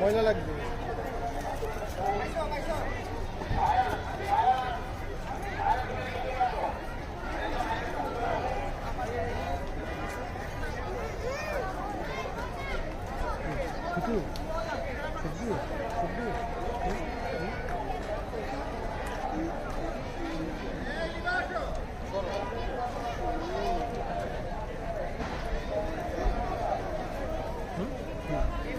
ময়লা লাগবে। কিছু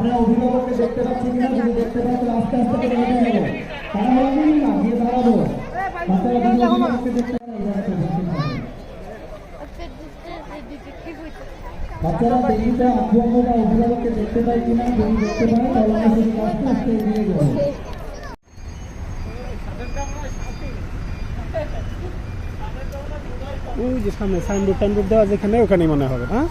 আপনারা অভিভাবককে দেখতে পাচ্ছেন কিনা, যদি দেখতে পান তো আস্তে আস্তে করে যাব তারা না, গিয়ে দাঁড়াবো। যদি অভিভাবককে দেখতে। বাচ্চারা দেরিতে অভিভাবককে দেখতে কিনা, যদি দেখতে তাহলে আমরা আস্তে আস্তে এগিয়ে যাব ওই যে সামনে সাইনবোর্ড, টাইনবোর্ড দেওয়া যেখানে, ওখানেই মনে হবে হ্যাঁ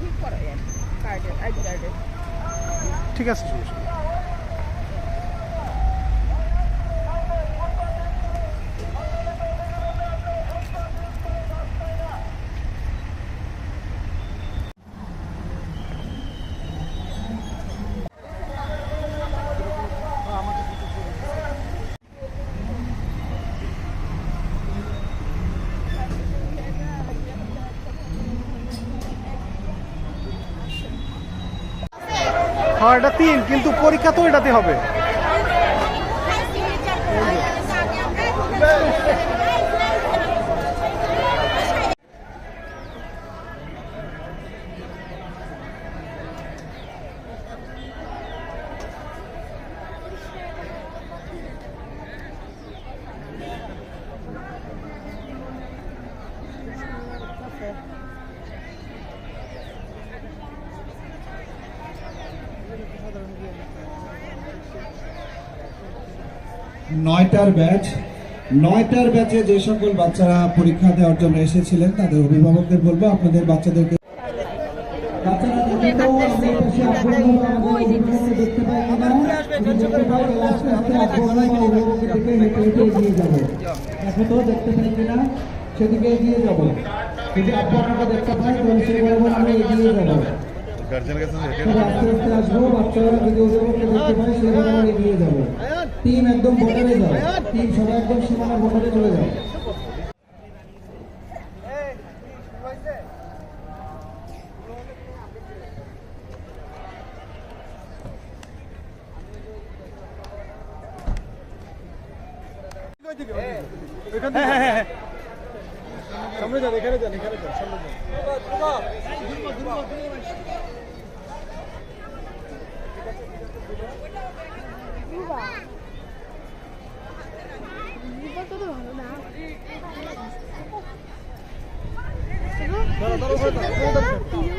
ঠিক করো কার্ডের আইডি কার্ডের ঠিক আছে সমস্যা হ্যাঁ তিন কিন্তু পরীক্ষা তো এটাতে হবে। নয়টার ব্যাচ নয়টার ব্যাচে যে সকল বাচ্চারা পরীক্ষা দেওয়ার জন্য এসেছিলেন তাদের অভিভাবকদের বলব আপনাদের বাচ্চাদেরকে আস্তে আস্তে আসব বাচ্চারা যদি অভিভাবককে দেখতে পাই সেই এগিয়ে যাব টিম একদম বর্ডারে যাও। টিম সবাই একদম সীমানা বর্ডারে চলে যাও। সামনে যান, এখানে যান এখানে যান, সামনে যান। 여러 분, 감사합니 다.